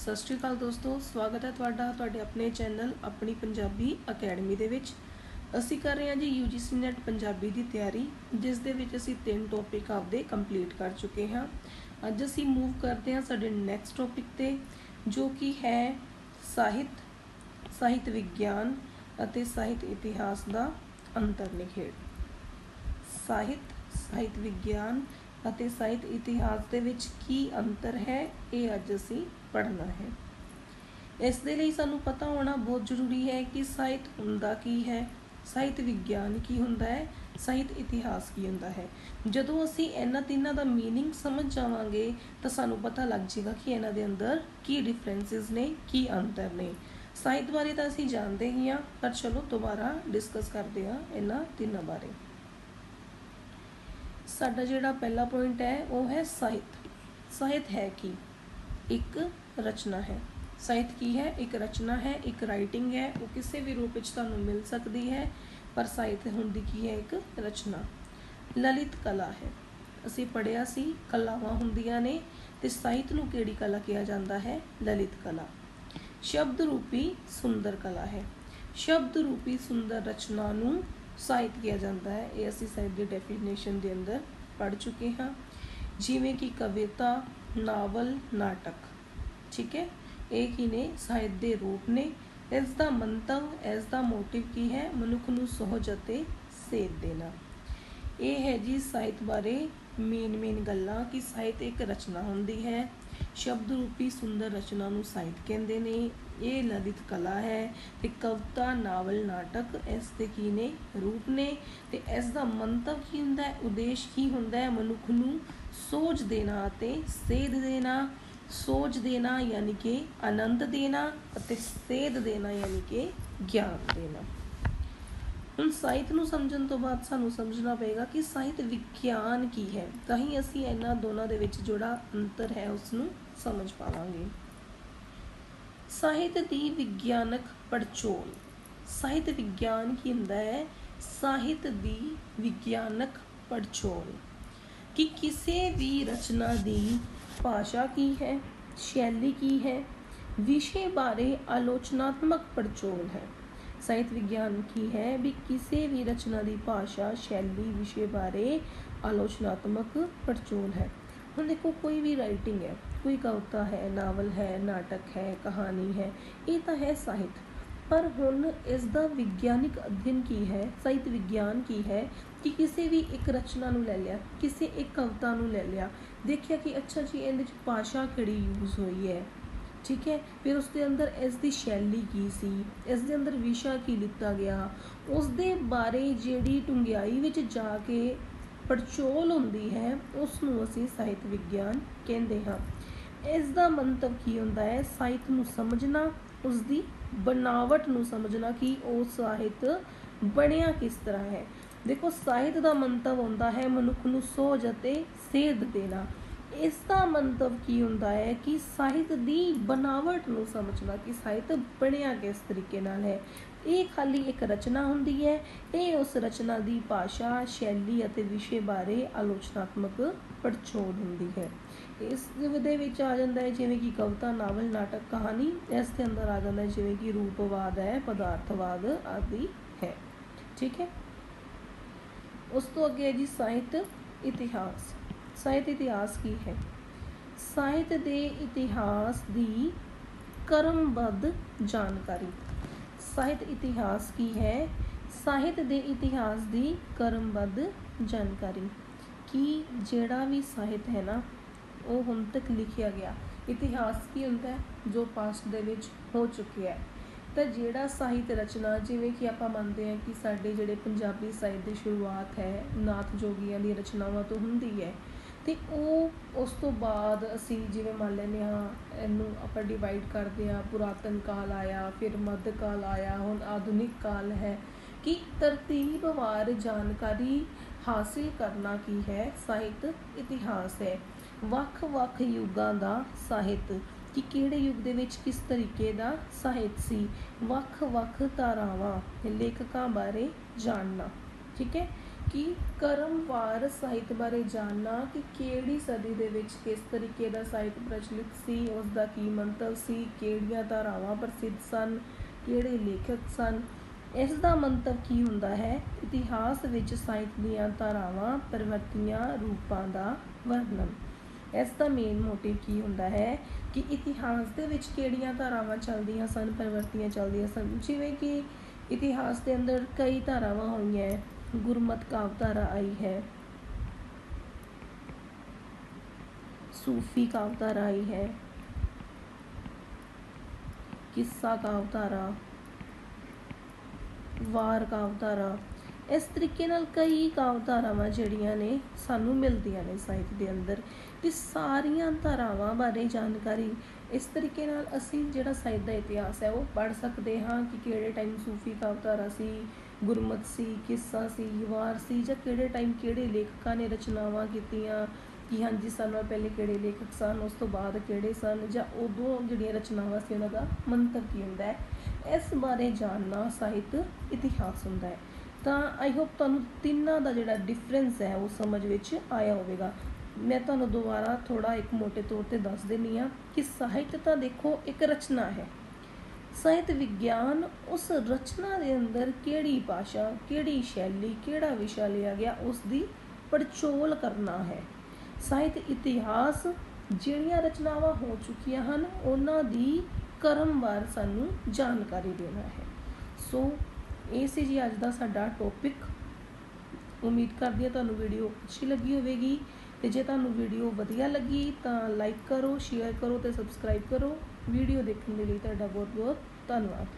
ਸਤਿ ਸ਼੍ਰੀ ਅਕਾਲ ਦੋਸਤੋ, ਸਵਾਗਤ ਹੈ ਤੁਹਾਡਾ ਤੁਹਾਡੇ ਆਪਣੇ ਚੈਨਲ ਆਪਣੀ ਪੰਜਾਬੀ ਅਕੈਡਮੀ ਦੇ ਵਿੱਚ। ਅਸੀਂ ਕਰ ਰਹੇ ਹਾਂ ਜੀ UGC ਨੈਟ ਪੰਜਾਬੀ ਦੀ ਤਿਆਰੀ, ਜਿਸ ਦੇ ਵਿੱਚ ਅਸੀਂ ਤਿੰਨ ਟੌਪਿਕ ਆਪਦੇ ਕੰਪਲੀਟ ਕਰ ਚੁੱਕੇ ਹਾਂ। ਅੱਜ ਅਸੀਂ ਮੂਵ ਕਰਦੇ ਹਾਂ ਸਾਡੇ ਨੈਕਸਟ ਟੌਪਿਕ ਤੇ, ਜੋ ਕਿ ਹੈ ਸਾਹਿਤ ਸਾਹਿਤ ਵਿਗਿਆਨ ਅਤੇ ਸਾਹਿਤ ਇਤਿਹਾਸ ਦਾ ਅੰਤਰ ਨਿਖੇੜ। ਸਾਹਿਤ ਸਾਹਿਤ ਵਿਗਿਆਨ ਅਤੇ ਸਾਹਿਤ ਇਤਿਹਾਸ ਦੇ ਵਿੱਚ ਕੀ ਅੰਤਰ ਹੈ, ਇਹ ਅੱਜ ਅਸੀਂ ਪੜ੍ਹਨਾ ਹੈ ਇਸ ਦੇ ਲਈ ਸਾਨੂੰ ਪਤਾ ਹੋਣਾ ਬਹੁਤ ਜ਼ਰੂਰੀ ਹੈ ਕਿ ਸਾਹਿਤ ਹੁੰਦਾ ਕੀ ਹੈ ਸਾਹਿਤ ਵਿਗਿਆਨ ਕੀ ਹੁੰਦਾ ਹੈ ਸਾਹਿਤ ਇਤਿਹਾਸ ਕੀ ਹੁੰਦਾ ਹੈ ਜਦੋਂ ਅਸੀਂ ਇਹਨਾਂ ਤਿੰਨਾਂ ਦਾ मीनिंग ਸਮਝ ਜਾਵਾਂਗੇ ਤਾਂ ਸਾਨੂੰ ਪਤਾ ਲੱਗ ਜਾਏਗਾ ਕਿ ਇਹਨਾਂ ਦੇ ਅੰਦਰ ਕੀ ਡਿਫਰੈਂਸਸ ਨੇ ਕੀ ਅੰਤਰ ਨੇ ਸਾਹਿਤ ਬਾਰੇ ਤਾਂ ਅਸੀਂ ਜਾਣਦੇ ਹੀ ਹਾਂ ਪਰ ਚਲੋ ਦੁਬਾਰਾ ਡਿਸਕਸ ਕਰਦੇ ਹਾਂ ਇਹਨਾਂ ਤਿੰਨਾਂ ਬਾਰੇ ਸਾਡਾ ਜਿਹੜਾ ਪਹਿਲਾ ਪੁਆਇੰਟ ਹੈ ਉਹ ਹੈ ਸਾਹਿਤ ਸਾਹਿਤ ਹੈ ਕੀ ਇੱਕ ਰਚਨਾ ਹੈ। ਸਾਹਿਤ ਕੀ ਹੈ? ਇੱਕ ਰਚਨਾ ਹੈ, ਇੱਕ ਰਾਈਟਿੰਗ ਹੈ। ਉਹ ਕਿਸੇ ਵੀ ਰੂਪ ਵਿੱਚ ਤੁਹਾਨੂੰ ਮਿਲ ਸਕਦੀ ਹੈ, ਪਰ ਸਾਹਿਤ ਹੁੰਦੀ ਕੀ ਹੈ? ਇੱਕ ਰਚਨਾ। ਲਲਿਤ ਕਲਾ ਹੈ। ਅਸੀਂ ਪੜਿਆ ਸੀ, ਕਲਾਵਾਂ ਹੁੰਦੀਆਂ ਨੇ ਤੇ ਸਾਹਿਤ ਨੂੰ ਕਿਹੜੀ ਕਲਾ ਕਿਹਾ ਜਾਂਦਾ ਹੈ? ਲਲਿਤ ਕਲਾ। ਸ਼ਬਦ ਰੂਪੀ ਸੁੰਦਰ ਕਲਾ ਹੈ। ਸ਼ਬਦ ਰੂਪੀ ਸੁੰਦਰ ਰਚਨਾ ਨੂੰ ਸਾਹਿਤ ਕਿਹਾ ਜਾਂਦਾ ਹੈ। ਇਹ ਅਸੀਂ ਸਾਹਿਤ ਦੀ ਡੈਫੀਨੇਸ਼ਨ ਦੇ ਅੰਦਰ ਪੜ ਚੁੱਕੇ ਹਾਂ। ਜਿਵੇਂ ਕਿ ਕਵਿਤਾ ਨਾਵਲ ਨਾਟਕ। ਠੀਕ ਹੈ? ਇਹ ਕੀ ਨੇ? ਸਾਹਿਤ ਦੇ ਰੂਪ ਨੇ। ਇਸ ਦਾ ਮੰਤਵ, ਇਸ ਦਾ ਮੋਟਿਵ ਕੀ ਹੈ? ਮਨੁੱਖ ਨੂੰ ਸੋਹਜ ਅਤੇ ਸੇਧ ਦੇਣਾ। ਇਹ ਹੈ ਜੀ ਸਾਹਿਤ ਬਾਰੇ ਮੇਨ ਮੇਨ ਗੱਲਾਂ ਕਿ ਸਾਹਿਤ ਇੱਕ ਰਚਨਾ ਹੁੰਦੀ ਹੈ। ਸ਼ਬਦ ਰੂਪੀ ਸੁੰਦਰ ਰਚਨਾ ਨੂੰ ਸਾਹਿਤ ਕਹਿੰਦੇ ਨੇ। ਇਹ ਲਲਿਤ ਕਲਾ ਹੈ ਤੇ ਕਵਿਤਾ, ਨਾਵਲ, ਨਾਟਕ ਇਸ ਦੇ ਕੀ ਨੇ? ਰੂਪ ਨੇ ਤੇ ਇਸ ਦਾ ਮੰਤਵ ਕੀ ਹੁੰਦਾ ਹੈ? ਉਦੇਸ਼ ਕੀ ਹੁੰਦਾ ਹੈ? ਮਨੁੱਖ ਨੂੰ ਸੋਚ ਦੇਣਾ ਅਤੇ ਸੇਧ ਦੇਣਾ। ਸੋਚ ਦੇਣਾ ਯਾਨੀ ਕਿ ਆਨੰਦ ਦੇਣਾ ਅਤੇ ਸੇਧ ਦੇਣਾ ਯਾਨੀ ਕਿ ਗਿਆਨ ਦੇਣਾ। ਹੁਣ ਸਾਹਿਤ ਨੂੰ ਸਮਝਣ ਤੋਂ ਬਾਅਦ ਸਾਨੂੰ ਸਮਝਣਾ ਪਏਗਾ ਕਿ ਸਾਹਿਤ ਵਿਗਿਆਨ ਕੀ ਹੈ। ਤਾਂ ਹੀ ਅਸੀਂ ਇਹਨਾਂ ਦੋਨਾਂ ਦੇ ਵਿੱਚ ਜਿਹੜਾ ਅੰਤਰ ਹੈ ਉਸ ਨੂੰ ਸਮਝ ਪਾਵਾਂਗੇ। ਸਾਹਿਤ ਦੀ ਵਿਗਿਆਨਕ ਪੜਚੋਲ। ਸਾਹਿਤ ਵਿਗਿਆਨ ਕੀ ਹੁੰਦਾ ਹੈ? ਸਾਹਿਤ ਦੀ ਵਿਗਿਆਨਕ ਪੜਚੋਲ। ਕਿ ਕਿਸੇ ਵੀ ਰਚਨਾ ਦੀ ਭਾਸ਼ਾ ਕੀ ਹੈ? ਸ਼ੈਲੀ ਕੀ ਹੈ? ਵਿਸ਼ੇ ਬਾਰੇ ਆਲੋਚਨਾਤਮਕ ਪੜਚੋਲ ਹੈ। ਸਾਹਿਤ ਵਿਗਿਆਨ ਕੀ ਹੈ? ਵੀ ਕਿਸੇ ਵੀ ਰਚਨਾ ਦੀ ਭਾਸ਼ਾ, ਸ਼ੈਲੀ, ਵਿਸ਼ੇ ਬਾਰੇ ਆਲੋਚਨਾਤਮਕ ਪੜਚੋਲ ਹੈ। ਹੁਣ ਦੇਖੋ, ਕੋਈ ਵੀ ਰਾਈਟਿੰਗ ਹੈ, ਕੋਈ ਕਵਿਤਾ ਹੈ ਨਾਵਲ ਹੈ, ਨਾਟਕ ਹੈ, ਕਹਾਣੀ ਹੈ, ਇਹ ਤਾਂ ਹੈ ਸਾਹਿਤ। ਪਰ ਹੁਣ ਇਸ ਦਾ ਵਿਗਿਆਨਿਕ ਅਧਿਐਨ ਕੀ ਹੈ? ਸਾਹਿਤ ਵਿਗਿਆਨ ਕੀ ਹੈ? ਕਿ ਕਿਸੇ ਵੀ ਇੱਕ ਰਚਨਾ ਨੂੰ ਲੈ ਲਿਆ, ਕਿਸੇ ਇੱਕ ਕਵਿਤਾ ਨੂੰ ਲੈ ਲਿਆ, ਦੇਖਿਆ ਕਿ ਅੱਛਾ ਜੀ, ਇਹਦੇ ਵਿੱਚ ਭਾਸ਼ਾ ਕਿਹੜੀ ਯੂਜ਼ ਹੋਈ ਹੈ? ਠੀਕ ਹੈ? ਫਿਰ ਉਸ ਦੇ ਅੰਦਰ ਇਸ ਦੀ ਸ਼ੈਲੀ ਕੀ ਸੀ? ਇਸ ਦੇ ਅੰਦਰ ਵਿਸ਼ਾ ਕੀ ਲਿੱਤਾ ਗਿਆ? ਉਸ ਦੇ ਬਾਰੇ ਜਿਹੜੀ ਡੂੰਘਾਈ ਵਿੱਚ ਜਾ ਕੇ ਪੜਚੋਲ ਹੁੰਦੀ ਹੈ ਉਸ ਨੂੰ ਅਸੀਂ ਸਾਹਿਤ ਵਿਗਿਆਨ ਕਹਿੰਦੇ ਹਾਂ। ਇਸ ਦਾ ਮੰਤਵ ਕੀ ਹੁੰਦਾ ਹੈ? ਸਾਹਿਤ ਨੂੰ ਸਮਝਣਾ ਉਸ ਦੀ ਬਣਾਵਟ ਨੂੰ ਸਮਝਣਾ ਕਿ ਉਹ ਸਾਹਿਤ ਬਣਿਆ ਕਿਸ ਤਰ੍ਹਾਂ ਹੈ। ਦੇਖੋ, ਸਾਹਿਤ ਦਾ ਮੰਤਵ ਹੁੰਦਾ ਹੈ ਮਨੁੱਖ ਨੂੰ ਸੋਝ ਅਤੇ ਸੇਧ ਦੇਣਾ। ਇਸ ਦਾ ਮੰਤਵ ਕੀ ਹੁੰਦਾ ਹੈ ਕਿ ਸਾਹਿਤ ਦੀ ਬਣਾਵਟ ਨੂੰ ਸਮਝਣਾ, ਕਿ ਸਾਹਿਤ ਬਣਿਆ ਕਿਸ ਤਰੀਕੇ ਨਾਲ ਹੈ। ਇਹ ਖਾਲੀ ਇੱਕ ਰਚਨਾ ਹੁੰਦੀ ਹੈ, ਇਹ ਉਸ ਰਚਨਾ ਦੀ ਭਾਸ਼ਾ, ਸ਼ੈਲੀ ਅਤੇ ਵਿਸ਼ੇ ਬਾਰੇ ਆਲੋਚਨਾਤਮਕ ਪੜਚੋਲ ਹੁੰਦੀ ਹੈ। ਇਸ ਦੇ ਵਿੱਚ ਆ ਜਾਂਦਾ ਹੈ ਜਿਵੇਂ ਕਿ ਕਵਿਤਾ, ਨਾਵਲ, ਨਾਟਕ, ਕਹਾਣੀ। ਇਸ ਦੇ ਅੰਦਰ ਆ ਜਾਂਦਾ ਹੈ ਜਿਵੇਂ ਕਿ ਰੂਪਵਾਦ ਹੈ, ਪਦਾਰਥਵਾਦ ਆਦਿ ਹੈ। ਠੀਕ ਹੈ? ਉਸ ਤੋਂ ਅੱਗੇ ਹੈ ਜੀ ਸਾਹਿਤ, ਇਤਿਹਾਸ। ਸਾਹਿਤ ਇਤਿਹਾਸ ਕੀ ਹੈ? ਸਾਹਿਤ ਦੇ ਇਤਿਹਾਸ ਦੀ ਕਰਮਬੱਧ ਜਾਣਕਾਰੀ। ਸਾਹਿਤ ਇਤਿਹਾਸ ਕੀ ਹੈ? ਸਾਹਿਤ ਦੇ ਇਤਿਹਾਸ ਦੀ ਕਰਮਬੱਧ ਜਾਣਕਾਰੀ। ਕਿ ਜਿਹੜਾ ਵੀ ਸਾਹਿਤ ਹੈ ਨਾ, ਉਹ ਹੁਣ ਤੱਕ ਲਿਖਿਆ ਗਿਆ। ਇਤਿਹਾਸ ਕੀ ਹੁੰਦਾ ਜੋ ਪਾਸਟ ਦੇ ਵਿੱਚ ਹੋ ਚੁੱਕਿਆ ਹੈ। ਤਾਂ ਜਿਹੜਾ ਸਾਹਿਤ ਰਚਨਾ, ਜਿਵੇਂ ਕਿ ਆਪਾਂ ਮੰਨਦੇ ਹਾਂ ਕਿ ਸਾਡੇ ਜਿਹੜੇ ਪੰਜਾਬੀ ਸਾਹਿਤ ਦੀ ਸ਼ੁਰੂਆਤ ਹੈ, ਨਾਥ ਜੋਗੀਆਂ ਦੀ ਰਚਨਾਵਾਂ ਤੋਂ ਹੁੰਦੀ ਹੈ ਤੇ ਉਹ ਉਸ ਤੋਂ ਬਾਅਦ ਅਸੀਂ ਜਿਵੇਂ ਮੰਨ ਲੈਂਦੇ ਹਾਂ ਇਹਨੂੰ ਆਪਾਂ ਡਿਵਾਈਡ ਕਰਦੇ ਹਾਂ, ਪੁਰਾਤਨ ਕਾਲ ਆਇਆ, ਫਿਰ ਮੱਧ ਕਾਲ ਆਇਆ, ਹੁਣ ਆਧੁਨਿਕ ਕਾਲ ਹੈ ਕਿ ਤਰਤੀਬਵਾਰ ਜਾਣਕਾਰੀ ਹਾਸਿਲ ਕਰਨਾ ਕੀ ਹੈ? ਸਾਹਿਤ ਇਤਿਹਾਸ ਹੈ। ਵੱਖ-ਵੱਖ ਯੁੱਗਾਂ ਦਾ ਸਾਹਿਤ ਕਿ ਕਿਹੜੇ ਯੁੱਗ ਦੇ ਵਿੱਚ ਕਿਸ ਤਰੀਕੇ ਦਾ ਸਾਹਿਤ ਸੀ? ਵੱਖ-ਵੱਖ ਧਾਰਾਵਾਂ, ਲੇਖਕਾਂ ਬਾਰੇ ਜਾਣਨਾ, ਠੀਕ ਹੈ? ਕਿ ਕਰਮਵਾਰ ਸਾਹਿਤ ਬਾਰੇ ਜਾਣਨਾ ਕਿ ਕਿਹੜੀ ਸਦੀ ਦੇ ਵਿੱਚ ਕਿਸ ਤਰੀਕੇ ਦਾ ਸਾਹਿਤ ਪ੍ਰਚਲਿਤ ਸੀ ਉਸ ਦਾ ਕੀ ਮੰਤਵ ਸੀ, ਕਿਹੜੀਆਂ ਧਾਰਾਵਾਂ ਪ੍ਰਸਿੱਧ ਸਨ, ਕਿਹੜੇ ਲੇਖਕ ਸਨ ਇਸ ਦਾ ਮੰਤਵ ਕੀ ਹੁੰਦਾ ਹੈ? ਇਤਿਹਾਸ ਵਿੱਚ ਸਾਹਿਤ ਦੀਆਂ ਧਾਰਾਵਾਂ ਪ੍ਰਵਰਤੀਆਂ ਰੂਪਾਂ ਦਾ ਵਰਣਨ। ਇਸ ਦਾ ਮੇਨ ਮੋਟਿਵ ਕੀ ਹੁੰਦਾ ਹੈ? ਕਿ ਇਤਿਹਾਸ ਦੇ ਵਿੱਚ ਕਿਹੜੀਆਂ ਧਾਰਾਵਾਂ ਚੱਲਦੀਆਂ ਸਨ, ਪ੍ਰਵਰਤੀਆਂ ਚੱਲਦੀਆਂ ਸਨ? ਜਿਵੇਂ ਕਿ ਇਤਿਹਾਸ ਦੇ ਅੰਦਰ ਕਈ ਧਾਰਾਵਾਂ ਹੋਈਆਂ। ਗੁਰਮਤ ਕਾਵਧਾਰਾ ਆਈ ਹੈ। ਸੂਫੀ ਕਾਵਧਾਰਾ ਆਈ ਹੈ। ਕਿੱਸਾ ਕਾਵ ਵਾਰ ਕਾਵ ਇਸ ਤਰੀਕੇ ਨਾਲ ਕਈ ਕਾਵਧਾਰਾਵਾਂ ਜਿਹੜੀਆਂ ਨੇ ਸਾਨੂੰ ਮਿਲਦੀਆਂ ਨੇ ਸਾਹਿਤ ਦੇ ਅੰਦਰ ਤੇ ਸਾਰੀਆਂ ਧਾਰਾਵਾਂ ਬਾਰੇ ਜਾਣਕਾਰੀ, ਇਸ ਤਰੀਕੇ ਨਾਲ ਅਸੀਂ ਜਿਹੜਾ ਸਾਹਿਤ ਦਾ ਇਤਿਹਾਸ ਹੈ ਉਹ ਪੜ੍ਹ ਸਕਦੇ ਹਾਂ ਕਿ ਕਿਹੜੇ ਟਾਈਮ ਸੂਫੀ ਕਾਵਧਾਰਾ ਸੀ ਗੁਰਮਤ ਸੀ, ਕਿੱਸਾ ਸੀ, ਵਾਰ ਸੀ ਜਾਂ ਕਿਹੜੇ ਟਾਈਮ ਕਿਹੜੇ ਲੇਖਕਾਂ ਨੇ ਰਚਨਾਵਾਂ ਕੀਤੀਆਂ ਕਿ ਹਾਂਜੀ ਸਾਨੂੰ ਪਹਿਲੇ ਕਿਹੜੇ ਲੇਖਕ ਸਨ, ਉਸ ਤੋਂ ਬਾਅਦ ਕਿਹੜੇ ਸਨ ਜਾਂ ਉਦੋਂ ਜਿਹੜੀਆਂ ਰਚਨਾਵਾਂ ਸੀ ਉਹਨਾਂ ਦਾ ਮੰਤਵ ਕੀ ਹੁੰਦਾ ਹੈ? ਇਸ ਬਾਰੇ ਜਾਣਨਾ ਸਾਹਿਤ ਇਤਿਹਾਸ ਹੁੰਦਾ ਹੈ। ਤਾਂ ਆਈ ਹੋਪ ਤੁਹਾਨੂੰ ਤਿੰਨਾਂ ਦਾ ਜਿਹੜਾ ਡਿਫਰੈਂਸ ਹੈ ਉਹ ਸਮਝ ਵਿੱਚ ਆਇਆ ਹੋਵੇਗਾ। ਮੈਂ ਤੁਹਾਨੂੰ ਦੁਬਾਰਾ ਥੋੜਾ ਇੱਕ ਮੋٹے ਤੌਰ ਤੇ ਦੱਸ ਦਿੰਨੀ ਆ ਕਿ ਸਾਹਿਤ ਤਾਂ ਦੇਖੋ ਇੱਕ ਰਚਨਾ ਹੈ। ਸਾਹਿਤ ਵਿਗਿਆਨ ਉਸ ਰਚਨਾ ਦੇ ਅੰਦਰ ਕਿਹੜੀ ਭਾਸ਼ਾ, ਕਿਹੜੀ ਸ਼ੈਲੀ, ਕਿਹੜਾ ਵਿਸ਼ਾ ਲਿਆ ਗਿਆ ਉਸ ਦੀ ਪੜਚੋਲ ਕਰਨਾ ਹੈ। ਸਾਹਿਤ ਇਤਿਹਾਸ ਜਿਹੜੀਆਂ ਰਚਨਾਵਾਂ ਹੋ ਚੁੱਕੀਆਂ ਹਨ, ਉਹਨਾਂ ਦੀ ਕਰਮਵਾਰ ਸਾਨੂੰ ਜਾਣਕਾਰੀ ਦੇਣਾ ਹੈ। ਸੋ, ਇਹ ਸੀ ਜੀ ਅੱਜ ਦਾ ਸਾਡਾ ਟੌਪਿਕ ਉਮੀਦ ਕਰਦੀ ਹਾਂ ਤੁਹਾਨੂੰ ਵੀਡੀਓ ਅੱਛੀ ਲੱਗੀ ਹੋਵੇਗੀ। ਤੇ ਜੇ ਤੁਹਾਨੂੰ ਵੀਡੀਓ ਵਧੀਆ ਲੱਗੀ ਤਾਂ ਲਾਈਕ ਕਰੋ ਸ਼ੇਅਰ ਕਰੋ ਤੇ ਸਬਸਕ੍ਰਾਈਬ ਕਰੋ। ਵੀਡੀਓ ਦੇਖਣ ਦੇ ਲਈ ਤੁਹਾਡਾ ਬਹੁਤ ਬਹੁਤ 算了